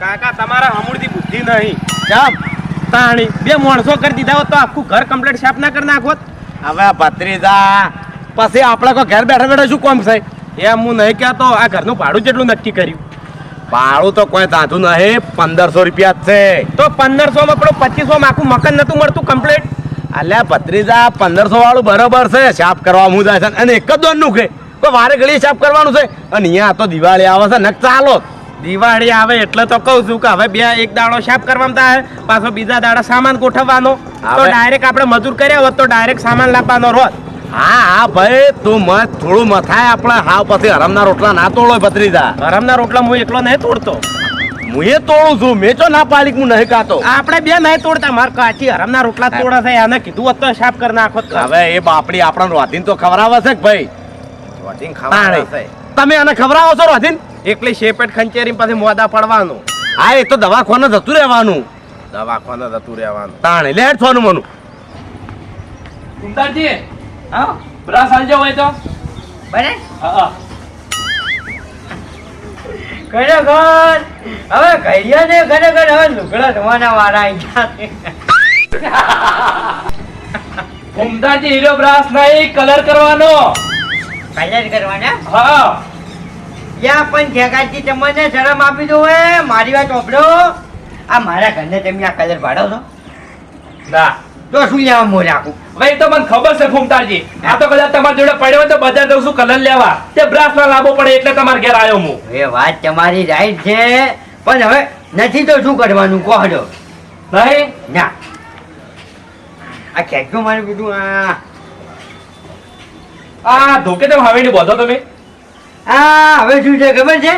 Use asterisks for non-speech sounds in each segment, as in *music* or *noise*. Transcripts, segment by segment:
કાકા તમારા હમૂળથી બુદ્ધિ નહીં. જામ. તાણી. બે માણસો કરી દીધા હોત તો આખું ઘર કમ્પ્લીટ સાફ ના કરી નાખોત. હવે ભત્રીજા પછી આપણે કોઈ ઘર બેઠા બેઠા શું કોમ છે એમ હું નહીં કહેતો આ ઘરનું ભાડું જેટલું નક્કી કર્યું. ભાડું તો કોઈ તાતું નહીં પંદરસો રૂપિયા જ છે. તો પંદરસો માં પણ પચીસો માં આખું મકાન નતું મળતું કમ્પ્લીટ અલ્યા ભત્રીજા પંદરસો વાળું બરોબર છે સાફ કરવા હું જાય છે. અને એક જ દોનનું કે કોઈ વારે ઘડી સાફ કરવાનું છે. અને અહીંયા તો દિવાળી આવે છે ને ચાલો. દિવાળી આવે એટલે તો કહું છું કે હવે બે એક દાડો સાફ કરવામાં થાય પાછો બીજા દાડા સામાન ગોઠવવાનો. તો ડાયરેક્ટ આપણે મજૂર કર્યા હોત તો ડાયરેક્ટ સામાન લાવવાનો રોત હા હા ભાઈ તું મત થોડું મથાય આપણે હા પછી હરમના રોટલા ના તોડો ભત્રીજા હરમના રોટલા હું એકલો નહીં તોડતો. હું એ તોડું છું મેં તો ના પાડી હું નહીં કાતો આપણે બે નહીં તોડતા માર કાચી હરમના રોટલા તોડા છે એને કીધું હોત સાફ કરી નાખો હવે એ બાપડી આપણને રોધીન તો ખવડાવે છે ભાઈ? રોધીન ખવડાવે તમે એને ખવડાવો છો રોધીન? એકલી શેપેટ ખંચેરી પછી મોદા પડવાનું. હા એ તો દવાખાને જતું રહેવાનું. દવાખાને જતું રહેવાનું. તાણે લે સોનું મનું. કુંતાજી હા? બ્રાસ આલજો હોય તો. બને? હા હા. ઘર. હવે ઘડિયા ને ઘરે ઘરે. હવે લુગડા ધોવાના વાળા આવી ગયા છે. *laughs* કુંતાજી હીરો બ્રાસ નહીં કલર કરવાનો. કલર કરવાના? હા. યા પણ ખેગાજી તમને શરમ આપી દો હે મારી વાત ઓપડો આ મારા ઘરને તમે આ કલર પાડો છો. ના. તો શું લેવા મો રાખું હવે એ તો મને ખબર છે ફૂમતાજી. આ તો કદાચ તમારી જોડે પડ્યો હોય તો બજાર જઉં છું કલર લેવા. તે બ્રાસ ના લાવવો પડે એટલે તમારે ઘેર આવ્યો હું. એ વાત તમારી રાઈટ છે પણ હવે નથી તો શું કરવાનું? કહો હડો. નહીં ના. આ ખેંચો મારું બધું આ. આ ધોકે તમે હવે બોલો તમે? આ હવે શું છે ખબર છે?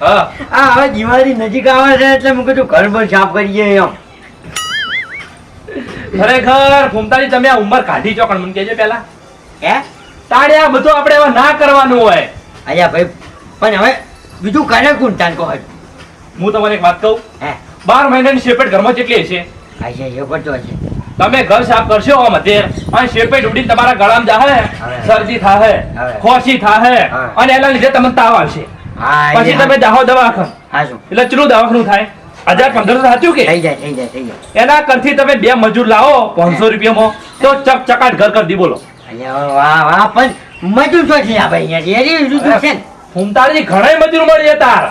હા. આ હવે દિવાળી નજીક આવે છે એટલે મેં કીધું ઘર પર સાફ કરીએ એમ. ખરેખર ફૂમતાજી તમે આ ઉંમર કાઢી છો પણ મને કહેજો પેલા હે? તાળે આ બધું આપણે હવે ના કરવાનું હોય. અહીંયા ભાઈ પણ હવે બીજું કરે કોણ તાન કહો હું તમને એક વાત કહું? હે? બાર મહિનાની શેપેટ ઘરમાં કેટલી છે અહીંયા એ તો હશે. તમે ઘર સાફ કરશો આમ અત્યારે. અને શેપેટ ઉડીને તમારા ગળામાં જાહે. શરદી થાહે ખોસી થાહે. અને એના લીધે તમને તાવ આવશે. પછી તમે જાહો દવાખાન. એટલે ચલું દવાખાનું થાય? હજાર પંદરસો સાચું કે? એના કરથી તમે બે મજૂર લાવો પાંચસો રૂપિયામાં. તો ચક ચકાટ ઘર કરી દી બોલો મજૂર તો છે આ ભાઈ અહીંયા. એરી જુદું છે ફૂમતાળજી ઘણાય મજૂર મળી તાર.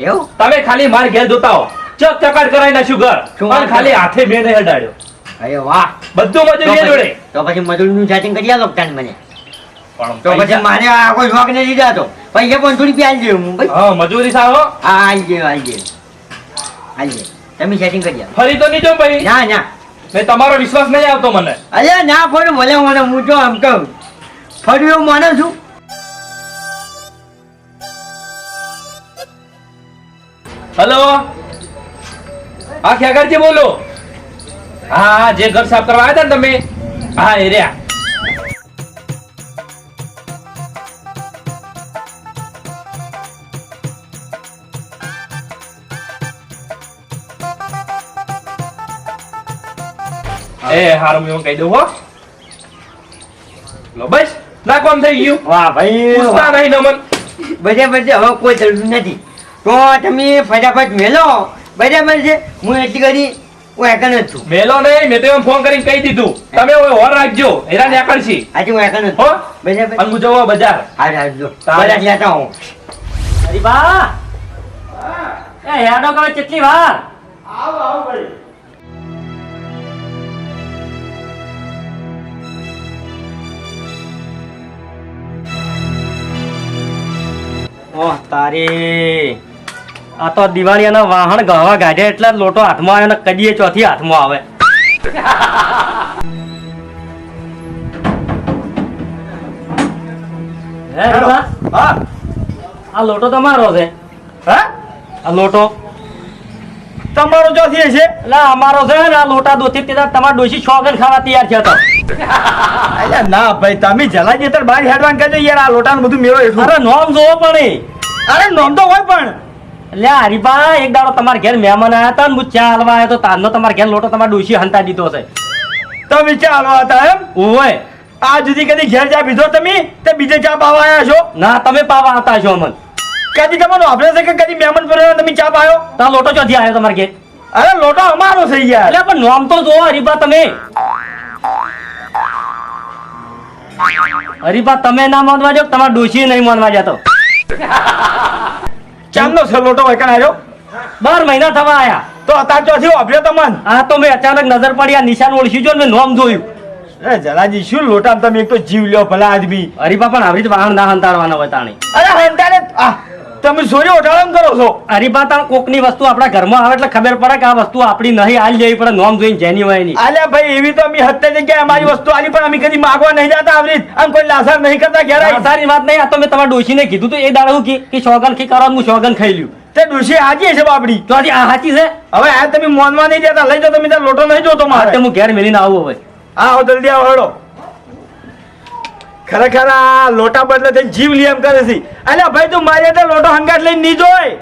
એવું? તમે ખાલી માર ઘેર જોતા હો. ચક ચકાટ કરાવી નાખ્યું ઘર. ખાલી હાથે મેં નહીં અડાડ્યો અરે વાહ. બધું મજૂર એ જોડે. તો પછી મજૂરનું સેટિંગ કરી આલો તાન મને. તો પછી મારે આ કોઈ શોખ નથી જાતો પૈસા પણ થોડી પ્યાલ જેવું હું ભાઈ. હા મજૂરી સારો. હા આવી ગયો આવી ગયો આવી ગયો તમે સેટિંગ કરી ફરી તો નહીં જો ભાઈ. ના ના. મેં તમારો વિશ્વાસ નહીં આવતો મને. અલ્યા ના ફોડ ભલે મને હું જો આમ કહું. ફર્યું એવું માનું છું. હેલો? હા ખેગરજી બોલો. હા હા જે ઘર સાફ કરવા આવ્યા હતા ને તમે હા એ રહ્યા. એ હારું હું કહી દઉં હો. લો બસ ના કોમ થઈ ગયું. વાહ ભાઈ પૂછતા નહીં નમન બધે છે હવે કોઈ જરૂર નથી. તો તમે ફટાફટ મેલો. બરાબર છે? હું એટલી કરી હું એકન જ છું. મેલો નહીં મેં તો એમ ફોન કરીને કહી દીધું. તમે હવે હોર રાખજો હેરા નીકળશી આજે હું એકન જ હો? છું બરાબર અને હું જવા બજાર. હા રાખજો બજાર લેતા હું. અરે બા! એ હેડો કવે કેટલી વાર? ઓહ તારી. આ તો દિવાળીના વાહન ગાવા ગાઢ્યા એટલે લોટો હાથમાં આવે ને કદીએ ચોથી હાથમાં આવે? આ લોટો તમારો છે? હા? આ લોટો? તમારો ચોથી છે એટલે અમારો છે ને આ લોટા દોથી તેના તમારા ડોશી છોકન ખાવા તૈયાર છે તો. અલ્યા ના ભાઈ તમે જલા જેતર બહાર હેડવાન કરજો યાર આ લોટાનું બધું મેળો એટલું અરે નોમ જોવો પણ. અરે નોમ તો હોય પણ. એટલે હરીબા એક દાડો તમારા ઘેર મહેમાન આવ્યા હતા ને હું ચા હલવા આવ્યો તો તારનો તમારા ઘેર લોટો તમારા ડોશી હંતા દીધો છે. તમે ચા હલવા હતા એમ? ઓય. આ જુદી કદી ઘેર ચા પીધો તમે? તે બીજે ચા પાવા આવ્યા છો? ના તમે પાવા હતા છો અમન. કદી તમારો આપણે છે કે કદી મહેમાન પર તમે ચા પાયો? તા લોટો ચોથી આવ્યો તમારે ઘેર? અરે લોટો અમારો થઈ ગયા એટલે પણ નોમ તો જોવો હરીબા તમે. હરીબા તમે ના માનવા જાવ તમારા ડોશી નહીં માનવા જતો. ચાંદનો છે લોટો હોય કણ આવ્યો બાર મહિના થવા આયા. તો અત્યાર ચોથી વાપર્યો તમન આ તો મેં અચાનક નજર પડી આ નિશાન ઓળખી જો મેં નોમ જોયું. અરે જલાજી શું લોટા તમે એક તો જીવ લ્યો ભલા આદમી. અરે પણ આવી જ વાહન ના હંતાડવાના હોય તાણી. અરે હંતાડે આ! તમે સોરી ઓટાળમ કરો છો. હરીબા તાણ કોકની વસ્તુ આપણા ઘરમાં આવે એટલે ખબર પડે કે આ વસ્તુ આપણી નહીં આલી લેવી પડે નોમ જોઈને જેની હોય નહીં આલ્યા ભાઈ એવી તો અમે હત્તે જગ્યાએ અમારી વસ્તુ આલી પણ અમે કદી માગવા નહીં જતા આવી રીત. આમ કોઈ લાસાર નહીં કરતા આ સારી વાત નહીં આ તો મેં તમારા ડોશીને કીધું તો એ દાડે હું કે શોગન ખી કરવાનું હું શોગન ખાઈ લ્યું. તે ડોશી હાજી છે બાપડી. તો આ હાચી છે? હવે આ તમે મોનવા નહીં દેતા લઈ જાઓ તમે ત્યાં લોટો નહીં જોતો મારે. હું ઘેર મેલીને આવું હવે. આવો જલ્દી આવો હેડો. ખરેખર આ લોટા બદલે થઈને જીવ લી એમ કરે છે. અલ્યા ભાઈ તું મારે ત્યાં લોટો હંગાટ લઈને નહીં જોયું.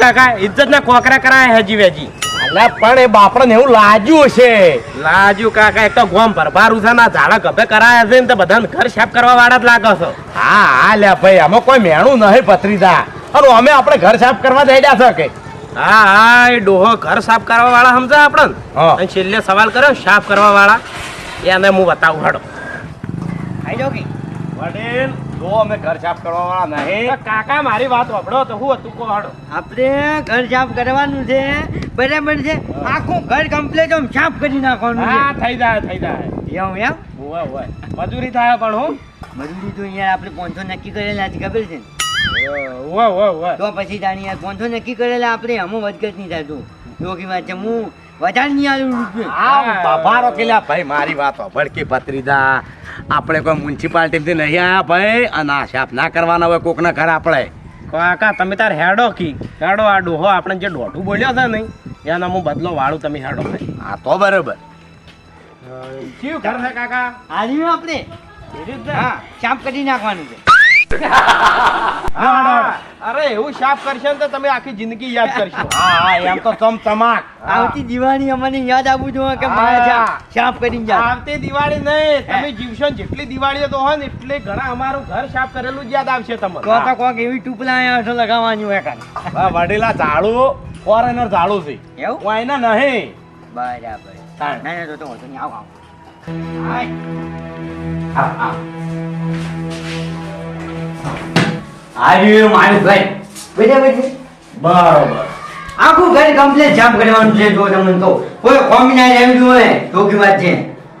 કાકા ઇજ્જત ના કોકરા કરાય હજી વેજી અલ્યા પણ એ બાપડને એવું લાજ્યું છે લાજ્યું કાકા એક તો ગોમ ભરભારું છે ના ઝાડા ગભે કરાયા છે ને તો બધાને ઘર સાફ કરવા વાળા જ લાગો છો. હા હા લે ભાઈ આમાં કોઈ મેણું નહીં પથરીતા અરે અમે આપણે ઘર સાફ કરવા જઈ રહ્યા છો કે? હા હા એ ડોહો ઘર સાફ કરવા વાળા સમજા આપણને? હા. અને છેલ્લે સવાલ કર્યો સાફ કરવા વાળા. એને હું બતાવું હડો. આઈ જાઓ કે. વડીલ જો અમે ઘર સાફ કરવા નહીં. કાકા મારી વાત વાપડો તો હું હતું કો આપણે ઘર સાફ કરવાનું છે બરાબર છે? આખું ઘર કમ્પ્લીટ આમ સાફ કરી નાખવાનું હા થઈ જાય થઈ જાય. છે એમ? ઓવે ઓવે મજૂરી થાય પણ હું. મજૂરી તો યાર આપણે પાંચસો નક્કી કરેલા છે ખબર છે? ઓવે ઓવે ઓવે તો પછી જાણી યાર પાંચસો નક્કી કરેલા આપણે અમુક વધઘટ નહીં થતું યોગી વાત છે હું વધારે નહીં આવ્યું રૂપિયો. આ બાબારો કેલ્યા ભાઈ મારી વાત ભડકી ભત્રીજા. આપણે કોઈ મ્યુનિસિપાલિટીથી નહીં આવ્યા ભાઈ અને આ સાફ ના કરવાના હોય કોકના ઘર આપણે. કાકા તમે તાર હેડો કી. હેડો આ ડોહો આપણે જે ડોઢું બોલ્યો છે નહીં એના હું બદલો વાળું તમે હેડો ભાઈ. હા તો બરોબર. કયું ઘર છે કાકા? આજે આપણે હા સાફ કરી નાખવાનું છે. અરે એવું સાફ કરશે તો તમે આખી જિંદગી યાદ કરશો. હા હા એમ તો તમ ચમાક આવતી દિવાળી અમને યાદ આવવું જોઈએ કે સાફ- કરીને જા આવતી દિવાળી નહીં. તમે જીવશો જેટલી દિવાળીઓ તો હોય ને એટલે ઘણા અમારું ઘર સાફ કરેલું જ યાદ આવશે તમને. તો તો કોક એવી ટૂપલા અહીંયા હશે લગાવવાની હોય કાન આ ઝાડુ ફોરેનર ઝાડુ છે. એવું? કોઈના નહીં. બરાબર. તાણ. ના ના તો તો નહીં. આવો આવો. આવ્યું મારું ઘર બરાબર છે? બરોબર. આખું ઘર કમ્પ્લીટ સાફ કરવાનું છે જો તમને તો કોઈ કોમી ના રહેવું જોઈએ ચોખ્ખી વાત છે.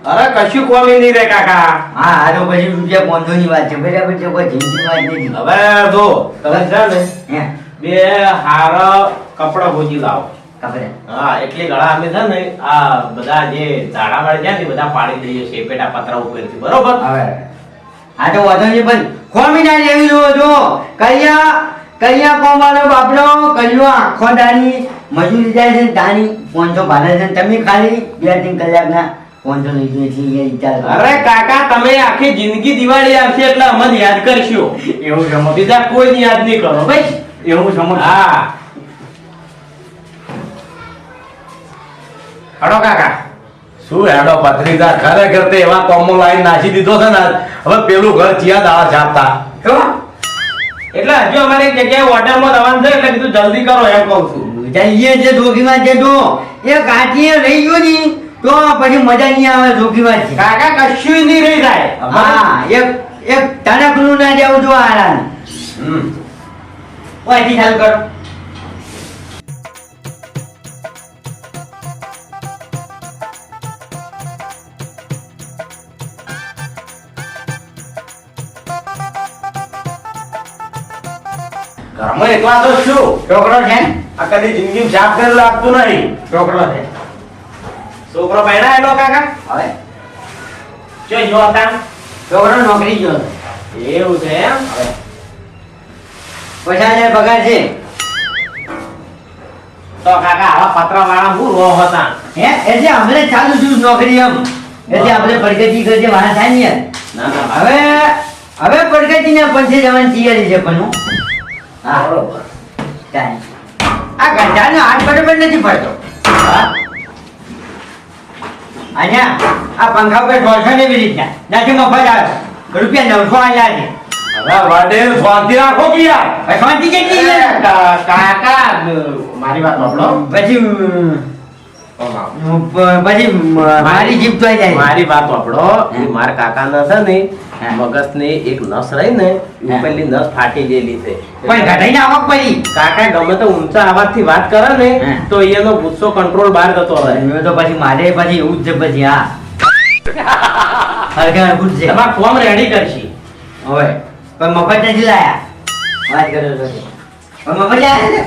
અરે કશું કોમી નહીં રે કાકા. હા આ તો પછી રૂપિયા પાંચસો ની વાત છે બરાબર છે કોઈ જિંદગી વાત નથી. હવે જો તમે છે ને બે હારા કપડા ભોજી લાવો. હા એટલે ઘણા અમે છે ને આ બધા જે ઝાડા વાળા છે ને બધા પાડી દઈએ છીએ પેટા પતરા ઉપરથી. બરોબર? હવે. આ તો વાંધો નહીં પણ કોમી ના રહેવું જોઈએ જો કરિયા કરિયા કોમાનો બાપડો કર્યો આખો દાની મજૂરી જાય છે દાની પાંચસો ભાડે છે તમે ખાલી બે ત્રણ કલાકના પાંચસો લઈ જોઈએ છે એ વિચાર અરે કાકા તમે આખી જિંદગી દિવાળી આવશે એટલે અમને યાદ કરશો. એવું સમજ બીજા કોઈ યાદ નહીં કરો ભાઈ. એવું સમજ હા. હડો કાકા. શું હેડો પત્રીદાર ખરેખર તે એવા કોમો લાઈન નાખી દીધો છે ને હવે પેલું ઘર ચિયા દાડા છાપતા એટલે હજુ અમારે એક જગ્યાએ છે એટલે કીધું જલ્દી કરો એમ કહું છું. જઈએ છે ધોકીમાં છે તો એ કાચીએ રહી ગયો ની તો પછી મજા નહીં આવે ધોકીમાં છે કાકા કશું નહીં રહી જાય હા એક એક ના જવું જો આરામ. હમ. ઓયથી ચાલુ કરો. ઘરમાં એકલા તો શું? છોકરો છે આ કદી જિંદગી જાપ કરી લાગતું નહીં. છોકરો છે. છોકરો પરણાયેલો કાકા? હવે? જો જો હતા. છોકરો નોકરી ગયો એવું છે એમ? પચાસ હજાર પગાર છે? તો કાકા આવા પત્ર વાળા હું રો હતા? હે? એટલે આપણે ચાલુ છું નોકરી એમ. એટલે આપણે પડગતી કરજે વાહ થાય ને ના ના હવે હવે પડગતી ને પછી જવાની તૈયારી છે પણ હું. હા બરોબર. આ ગંધાનો હાથ બરોબર નથી પડતો. અહીંયા આ પંખા ઉપર સોળસો ને એવી રીતના. નથી મફત આવે. રૂપિયા નવસો આલ્યા છે. શાંતિ રાખો શાંતિ કેટલી કાકા મારી વાત સાંભળો. પછી પછી મારી જીભ તો જાય. મારી વાત એ મારા કાકાના છે ને. મગજની એક નસ રહી ને એ પેલી નસ ફાટી ગયેલી છે. પણ ઘટાઈને આવક પડી કાકા ગમે તો ઊંચા અવાજથી વાત કરે ને તો એનો ગુસ્સો કંટ્રોલ બહાર જતો રહે. તો પછી મારે પછી એવું જ છે પછી હા. હરખું છે. તમારે ફોર્મ રેડી કરશી. હવે પણ મફત નથી લાયા. વાત કરો છો. મફત લાયા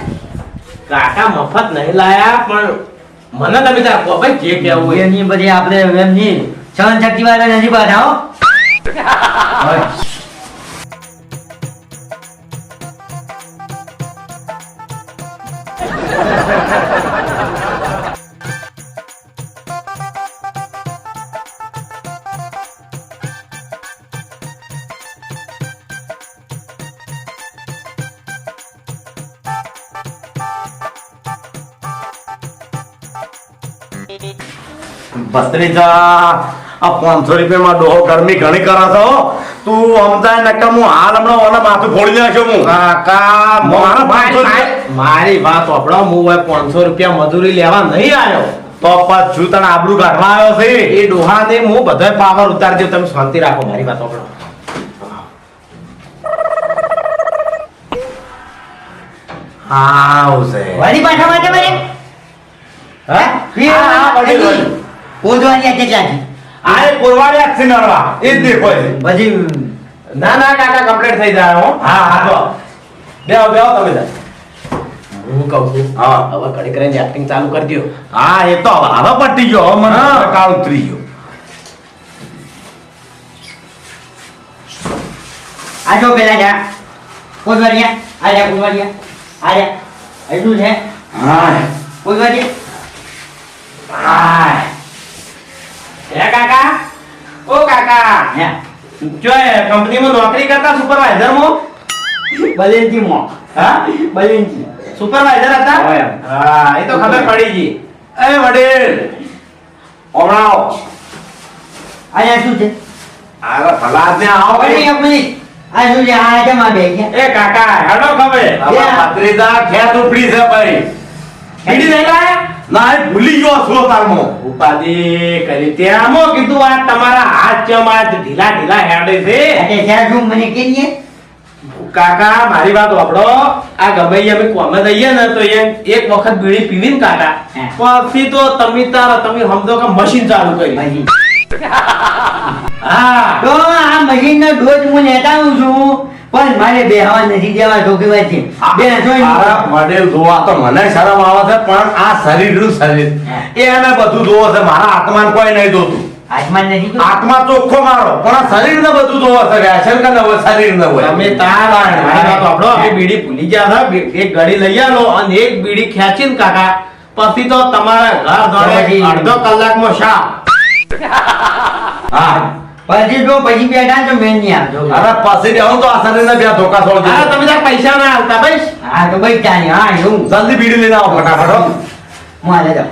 કાકા મફત નહીં લાયા પણ મને તમે તાર કો ભાઈ જે કેવું હોય. એની બધી આપણે એમની સહન શક્તિ વાળા નથી પાછા *laughs* ભત્રીજા આ પાંચસો રૂપિયામાં ડોહો ગરમી ઘણી કરાશો તું સમજાય નકા હું હાલ હમણાં ઓલા માથું ફોડી નાખ્યો હું. કાકા મારા પાંચસો મારી- વાત સાંભળો હું હવે પાંચસો રૂપિયા મજૂરી લેવા નહીં આવ્યો. તો પાછું તને આબરૂ કાઢવા આવ્યો છે. એ ડોહાને હું બધોય પાવર ઉતારજો તમે શાંતિ રાખો મારી વાત હાવ છે વળી પાછા માટે મને હા? હા, વળી, આ કેટલા છે આ એ કોરવાડિયા છે નરવા એ જ દેખો છે. પછી ના ના કાકા કમ્પ્લીટ થઈ જાય હો. હા હા તો. બેહો બેહો તમે જાય હું કહું છું હા. હવે કડી કરીને એક્ટિંગ ચાલુ કરી દો હા એ તો હવે હવે પટી ગયો. હવે મને હા. કાળ ઉતરી ગયો. આ જો પેલા જા. પોદવાડિયા આ જા પોદવાડિયા આ જા. એટલું છે હા. પોદવાડિયા હાય. હે કાકા? ઓ કાકા! હે? જો કંપનીમાં નોકરી કરતા સુપરવાઇઝર મો બલેનજી મો હા? બલેનજી સુપરવાઇઝર હતા? હા એ તો ખબર પડી ગઈ. એ વડીલ! ઓમણાઓ અહીંયા શું છે? ભલા આદમી આવો. ભાઈ એક મિનિટ. આ શું છે? આ બે ગયા એ કાકા હેડો ખબર. ભત્રીજા ખેત ઉપડી છે ભાઈ. ના ભૂલી ગયો છો તારમો ઉપાધિ કરી ત્યાંમો કીધું આ તમારા હાથ ચમ આ ઢીલા ઢીલા હેડે છે. અરે ત્યાં હું મને કહીએ કાકા મારી વાત વાપડો આ ગમે અમે કોમે દઈએ ને તો એ એક વખત બીડી પીવી ને કાકા પછી તો તમે તાર તમે સમજો કે મશીન ચાલુ કરી. હા. તો આ મશીનનો ડોઝ હું લેતા આવું છું. પણ મારે બેહવા નથી દેવા છોકરી છે બે મારા મોડેલ જોવા તો મને શરમ આવે છે પણ આ શરીરનું શરીર. હા. એને બધું જોવો છે મારા આત્માન કોઈ નહીં જોતું? આત્મા ચોખ્ખો મારો પણ આ શરીરને બધું જોવો છે કે ન શરીર ને હોય તમે તાર એ બીડી ભૂલી ગયા હતા એક ગળી લઈ આવો અને એક બીડી ખેંચીને કાકા. પછી તો તમારા ઘર દોડે અડધો કલાકમાં શા હા. પછી જો પછી બેઠા ને મેં નહીં આવતો અરે પછી બેહું તો બે ધોકા છોડ અરે તમે તાર પૈસા ના આવતા ભાઈ હા તો ભાઈ ચાલે હા એવું. જલ્દી બીડી લઈને આવો ફટાફટ હું. હાલે જાઉં.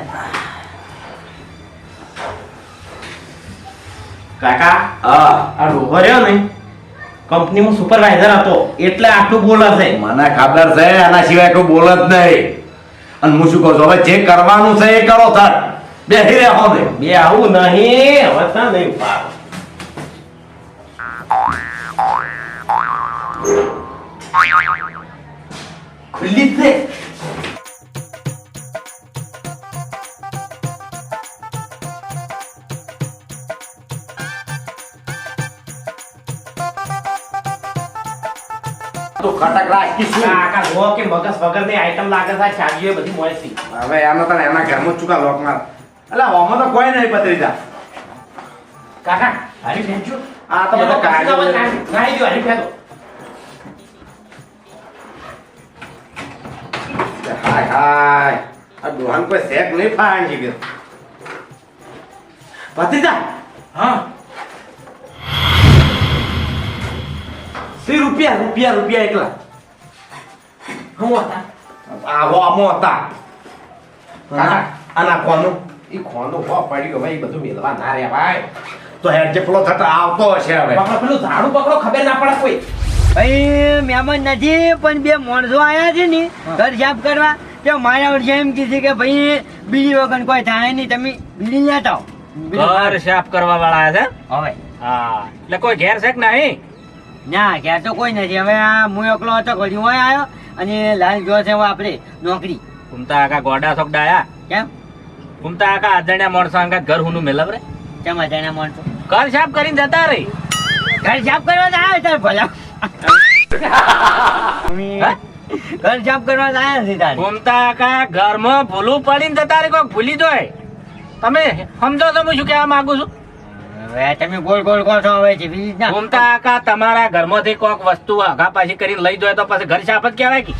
કાકા હા. આ ડોહો રહ્યો ને? કંપનીમાં સુપરવાઇઝર હતો એટલે આટલું બોલે છે. મને ખબર છે આના સિવાય કોઈ બોલ જ નહીં. અને હું શું કહું છું હવે જે કરવાનું છે એ કરો સર બેસી રહ્યા બે આવું નહીં હવે નહીં ઉપાડ. ખુલ્લી જ તો ખટક રાખી શું? કાકા જો કે મગજ વગરની આઈટમ લાગે છે ચાવીઓ બધી મળે હવે એનો તને એના ઘરમાં ચૂકા લોક માર? એટલે તો કોઈ નહીં પત્રીજા કાકા હારી ફેંચો. આ તો બધા કાગળ નાઈ દો હારી ફેંકો હાય હાય. આ દોહાન કોઈ શેક નહીં ફાણ છે ભત્રીજા! હા. સી રૂપિયા રૂપિયા રૂપિયા એકલા? આવો આમો હતા. આના કોનું એ ખોનું હો પડ્યું ભાઈ બધું મેલવા ના રે ભાઈ. તો હેડ જે પેલો થતા આવતો હશે હવે. પેલું ઝાડુ પકડો ખબર ના પડે કોઈ. ભાઈ મહેમાન નથી પણ બે માણસો આવ્યા છે ને ઘર સાફ કરવા. તો મારા વર્ષે એમ કીધું કે ભાઈ બીજી વખત કોઈ થાય નહીં તમે બીજી ના આવો. ઘર સાફ કરવા વાળા છે? હવે. હા. એટલે કોઈ ઘેર છે કે નહીં? ના ઘેર તો કોઈ નથી. હવે આ હું એકલો હતો ઘડી હોય આવ્યો અને લાલ જો છે આપણે નોકરી. ઘૂમતા આકા ગોડા સોગડા આયા? કેમ? ઘૂમતા આકા અજાણ્યા માણસો આખા ઘર હું મેલવ રે કેમ અજાણ્યા માણસો? ઘર સાફ કરીને જતા રહી. ઘર સાફ કરવા તો આવ્યા તાર ભલા? ઘર સાફ કરવા આવ્યા છે તારે? ઘૂમતા કા ઘરમાં ભૂલું પડીને જતા તારે કોઈક ભૂલી જોય. તમે સમજો છો હું શું કહેવા માંગુ છું? હવે તમે ગોળ ગોળ કહો છો હવે બીજી ઘૂમતા આકા તમારા ઘરમાંથી કોઈક વસ્તુ આગા પાછી કરીને લઈ જાય તો પછી ઘર સાફ જ કહેવાય કે.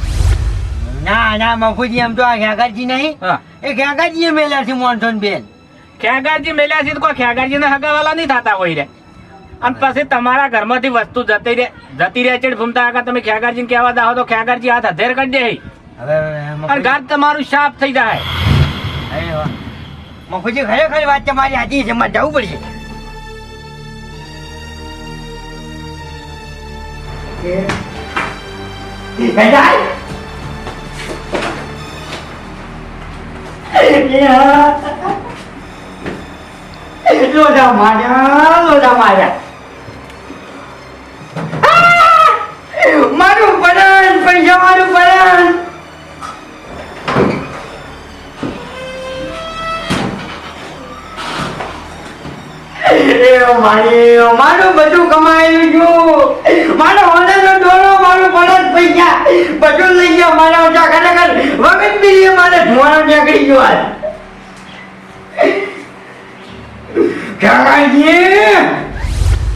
ના ના મફુજી એમ તો આ ખેગાજી નહીં. એ ખેગાજી એ મેલ્યા છે મોનસોન બેન ખેગારજી મેલ્યા છે તો કોઈ ખેગારજીને હગાવાલા નહીં થતા હોય રે. અને પછી તમારા ઘરમાંથી વસ્તુ જતી રહે જતી રહે છે ભૂમતા આગળ તમે ખેગારજીને કહેવા દાહો તો ખેગારજી હાથ હધેર કરી દે અને ઘર તમારું સાફ થઈ જાય મફુજી ખરેખર વાત તમારી હાજી છે મારે જવું પડશે લોઢા માર્યા લોઢા માર્યા આ! મારું પરાણ પૈસા મારું પરાણ મારું બધું કમાયેલું છું. મારો હોનાનો ડોલો, મારો પડત પૈસા બધું લઈ ગયો, મારા ઓછા ખરેખર વગત બી મારે ધોવાનો નીકળી ગયો આજ. કાકાજી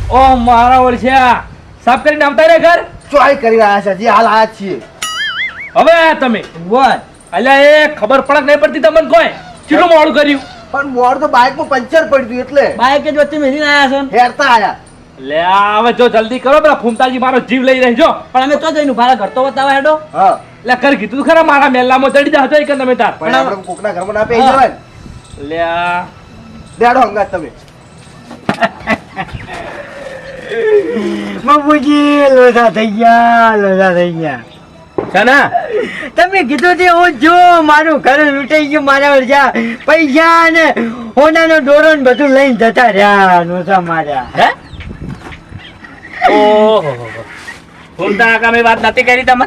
ઓ મારા ઓળખ્યા સાફ કરીને આવતા રે ઘર? ચોય કરી રહ્યા છે જે હાલ આયા છીએ. હવે આયા તમે બોલ અલ્યા એ ખબર પડક નહીં પડતી તમને કોઈ? કેટલું મોડું કર્યું? પણ મોડ તો બાઇકમાં પંચર પડી ગયું એટલે. બાઈક જ વચ્ચે મેલીને આયા છો હેરતા આયા. લે હવે જો જલ્દી કરો પેલા ફૂમતાજી મારો જીવ લઈ રહેજો પણ અમે તો જઈને ભાડા ઘર તો બતાવે હેડો. હા. એટલે કર કીધું ખરા મારા મેલામાં ચડી જાજો કે તમે તાર. પણ આપણે કોકના ઘરમાં ના પેઈ જવાય લે દેડો હંગાત તમે. *laughs* *laughs* બાપુજી લોસા થઈ ગયા લોસા થઈ ગયા છે ને તમે કીધું તે હું જો મારું ઘર લૂંટાઈ ગયું મારા વળજા પૈસા ને હોનાનો દોરો ને બધું લઈને જતા રહ્યા નોસા માર્યા હે? ઓહો ફૂમતા કાકા મેં વાત નથી કરી તમે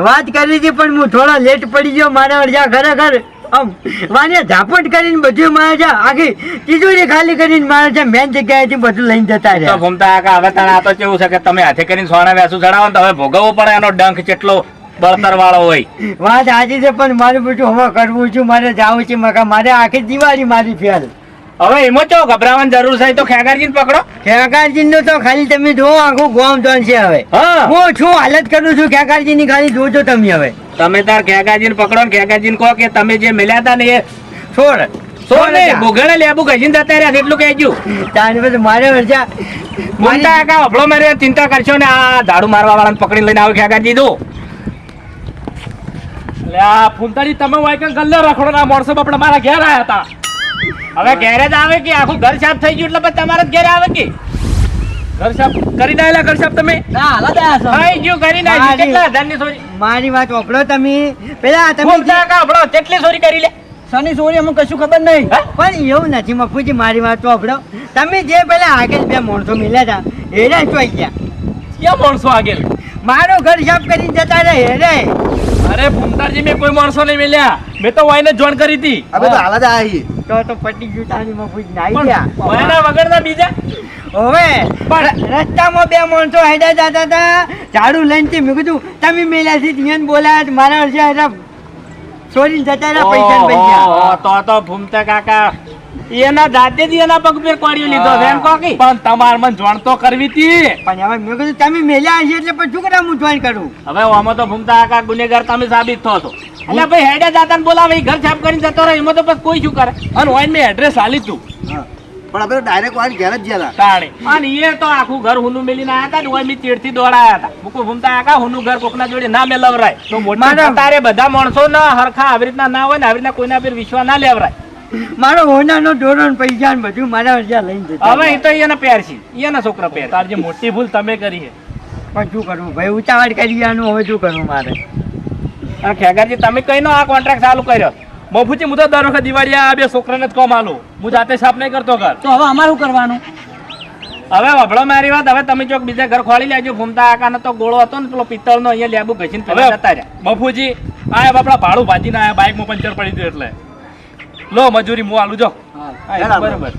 વાત કરી હતી પણ હું થોડો લેટ પડી ગયો મારા વળજા ખરેખર આમ વાને ઝાપટ કરીને બધું મારે છે આખી તિજોરી ખાલી કરીને મારા છે મેન જગ્યાએથી બધું લઈને જતા તો રહ્યા ફૂમતા કાકા હવે તને આ તો કેવું છે કે તમે હાથે કરીને સોના વ્યાસું ચડાવો ને તો હવે ભોગવવો પડે એનો ડંખ કેટલો બળતર વાળો હોય. વાત સાચી છે પણ મારું બધું હવે કરવું છું મારે જાવું છે મકા મારે આખી દિવાળી મારી ફેલ હવે એમાં ચો ગભરાવાની જરૂર છે તો ખેગારજી પકડો. ખેગારજી નું તો ખાલી તમે જો આખું ગોમ જોન છે હવે. હા. હું શું હાલત કરું છું ખેગારજી ની ખાલી જોજો તમે હવે. તમે તાર ખેગાજીને પકડો ને ખેગાજીને કહો કે તમે જે મળ્યા હતા ને એ છોડ. સો ને લેબુ ઘસીને જતા રહ્યા એટલું કહેજો તારે પછી મારે વરસા કાકા અભળો મારે ચિંતા કરશો ને આ ઝાડુ મારવા વાળાને પકડી લઈને આવો ખેગાજી દો ફૂલતાજી તમે હોય કે ગલ્લે રખડો ના માણસો બાપડા મારા ઘેર આવ્યા હતા. હવે ઘેરે જ આવે કે આખું ઘર સાફ થઈ ગયું એટલે પછી તમારા જ ઘેરે આવે કે? કરી નાયેલા ઘર તમે? ના હાલા દયા છો થઈ ગયું કરી નાખ્યું કેટલા હજારની ચોરી મારી વાત ઓપડો તમે. પેલા તમે ફૂલતા કાકા કેટલી ચોરી કરી લે? સની સોરી અમને કશું ખબર નહીં. પણ એવું નથી મફુજી મારી વાત ઓપડો તમે જે પેલા આગળ બે માણસો મિલ્યા હતા એને ચોઈ ગયા. ક્યાં માણસો આગળ? મારો ઘર સાફ કરીને જતા રહે રે અરે ફૂમતાજી મેં કોઈ માણસો નહીં મળ્યા મેં તો વાઈને જોઈન કરી હતી. અમે તો હાલા જ આયા તો તો પટી ગયું તારી કોઈ નાઈ ગયા. વાયના વગરના બીજા? હવે પણ રસ્તામાં બે માણસો હેડા જતા હતા. ઝાડુ લઈને તે મેં કીધું તમે મેલ્યા છે ત્યાં બોલાયા મારા વર્ષે હેડા ચોરીને જતા રહ્યા પૈસા ને પૈસા. તો તો ભૂમતા કાકા એના જાતે દી એના પગ પર કોડિયો લીધો છે. એમ કોકી પણ તમાર મન જોણ તો કરવી હતી. પણ હવે મેં કીધું તમે મેલ્યા છે એટલે પછી શું કરવા? હું જોઈન કરું. હવે આમાં તો ભૂમતા આકા ગુનેગાર તમે સાબિત થો તો એટલે ભાઈ હેડે જાતા ને બોલાવે ઘર છાપ કરીને જતો રહે એમાં તો બસ કોઈ શું કરે? અને ઓઈન મેં એડ્રેસ આલી તું પણ આપણે ડાયરેક્ટ વાળી ઘેર જ ગયા તાણે. અને એ તો આખું ઘર હુનું મેલીને આયા હતા ને ઓય મી ચીડથી દોડાયા હતા. મુકુ ભૂમતા આકા હુનું ઘર કોકના જોડે ના મેલવરાય તો મોટા તારે બધા માણસો ના હરખા આવી રીતના ના હોય ને આવી રીતના કોઈના પર વિશ્વાસ ના લેવરાય. મારો હોનાનો ધોરણ પૈસા ને બધું મારા ત્યાં લઈને જતા હવે એ તો એના પેર છે. એના છોકરા પેર. તાર જે મોટી ભૂલ તમે કરી છે. પણ શું કરવું ભાઈ ઉતાવળ કરી ગયા હવે શું કરવું મારે? આ ખેગારજી તમે કઈ નો આ કોન્ટ્રાક્ટ ચાલુ કર્યો? મફુજી હું તો દર વખત દિવાળી આ બે છોકરાને જ કોમ આલું હું જાતે સાફ નહીં કરતો ઘર. તો હવે અમારું કરવાનું? હવે વભળો મારી વાત હવે તમે ચોક બીજા ઘર ખોલી લેજો. ઘૂમતા આકાનો તો ગોળો હતો ને પેલો પિત્તળનો અહીંયા લેબુ ઘસીને પેલા જતા રહ્યા. મફુજી આ આપણા ભાડું ભાજીને આ બાઇકમાં પંચર પડી ગયું એટલે. લો મજૂરી હું આલું જો. બરોબર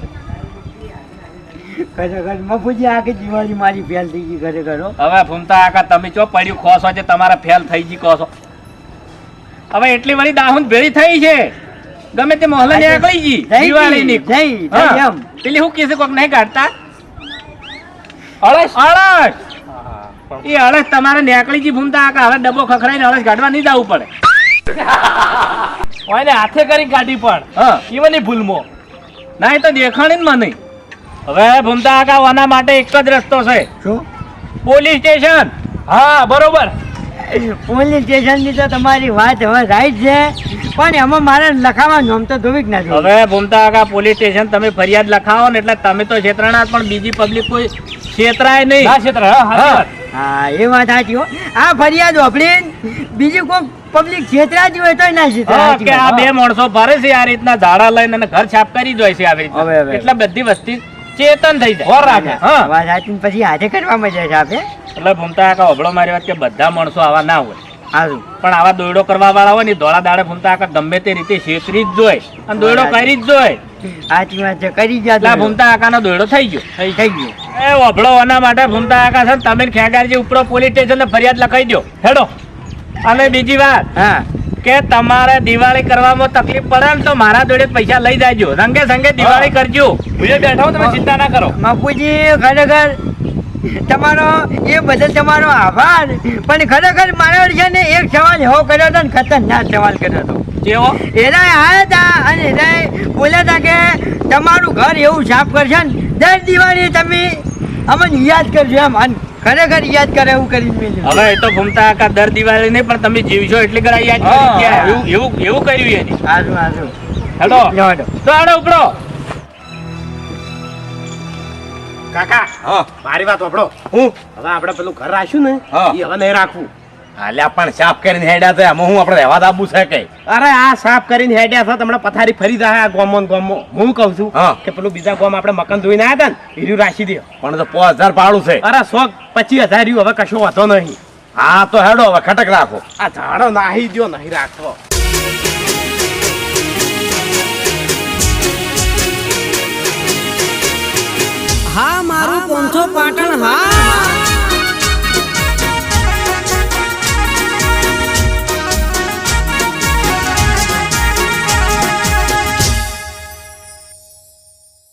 ખરેખર મફુજી આખી દિવાળી મારી ફેલ થઈ ગઈ ખરેખર હવે ભૂમતા આકા તમે ચો પડ્યું ખો હોય તમારા ફેલ થઈ ગઈ કહો છો હવે એટલી વળી દાહુન ભેળી થઈ છે. ગમે તે મોહલ્લે આજે નીકળી ગઈ જઈ, એમ. પેલી હું કીધું કોક નહીં કાઢતા? અળસ. અળસ. એ અળસ તમારે નેકળી જી ભૂમતા આકા. હવે ડબ્બો ખખડાઈને અળસ કાઢવા નહીં જવું પડે. ઓય ને હાથે કરી કાઢી પણ. હા. ઈવની ભૂલમો. ના એ તો દેખાણી જ મને. હવે ભૂમતા આકા વાના માટે એક જ રસ્તો છે. શું પોલીસ સ્ટેશન. હા બરોબર. પોલીસ સ્ટેશનની તો તમારી વાત હવે રાઈટ છે. પણ એમાં મારે લખાવા નોમ તો ધોવી જ નથી હવે ભૂમતા આકા પોલીસ સ્ટેશન તમે ફરિયાદ લખાવો ને એટલે તમે તો છેતરાણા જ પણ બીજી પબ્લિક કોઈ છેતરાય નહીં. હા. હા એ વાત સાચી હો. આ ફરિયાદ વાપરીને બીજી કોઈ પબ્લિક છેતરાતી હોય તો ના જીતે કે આ બે માણસો ભરે છે આ રીતના ઝાડા લઈને અને ઘર છાપ કરી જાય છે આવી રીતના એટલે બધી વસ્તી ચેતન થઈ જાય. હા. વાત સાચી ને પછી હાથે કરવા મજા છે આપે. એટલે ભૂમતા આકા અભળો મારી વાત કે બધા માણસો આવા ના હોય. સારું પણ આવા દોયડો કરવા વાળા હોય ને ધોળા દાડે ભૂમતા આકા ગમે તે રીતે છેતરી જ જોય અને દોયડો કરી જ જોય. સાચી વાત છે કરી જ એટલે ભૂમતા આકાનો દોયડો થઈ ગયો. થઈ થઈ ગયો. એ વભળો આના માટે ભૂમતા આકા છે તમે ખેગારજી ઉપરો પોલીસ સ્ટેશન ફરિયાદ લખાઈ દો હેડો. અને બીજી વાત હા. કે તમારે દિવાળી કરવામાં તકલીફ પડે ને તો મારા જોડે પૈસા લઈ જાજો. રંગે સંગે દિવાળી કરજો. હું બેઠા તમે ચિંતા ના કરો. બાપુજી ખરેખર તમારો એ બદલ તમારો આભાર. પણ ખરેખર મારા છે ને એક સવાલ હો કર્યો હતો ને ખતરનાક સવાલ કર્યો હતો. કેવો? એના આવ્યા હતા અને એના બોલ્યા હતા કે તમારું ઘર એવું સાફ કરશે ને દર દિવાળી તમે અમને યાદ કરજો એમ. અને ખરેખર યાદ કરે એવું કરી મેલ્યું. હવે એ તો ઘૂમતા આખા દર દિવાળી નહીં પણ તમે જીવશો એટલે કરા. યાદ એવું એવું એવું કર્યું એની. હેડો. તો હેડો ઉપડો. કાકા હા. મારી વાત વાપડો હું? હવે આપણે પેલું ઘર રાખ્યું ને એ હવે નહીં રાખવું. આલ્યા પણ સાફ કરીને હેડ્યા તો એમાં હું આપણે રહેવા છે કઈ અરે આ સાફ કરીને હેડ્યા છો. તમને પથારી ફરી જાય આ ગોમો ને ગોમો. હું કહું છું હા. કે પેલું બીજા ગોમ આપણે મકાન ધોઈને આવ્યા હતા ને હીરું રાખી દે પણ તો પાંચ હજાર પાડું છે. અરે સો પચીસ હજાર હવે કશો વાંધો નહીં. હા તો હેડો હવે ખટક રાખો. આ ઝાડો નાહી ગયો નહીં રાખો. હા મારું પોંચો પાટણ હા.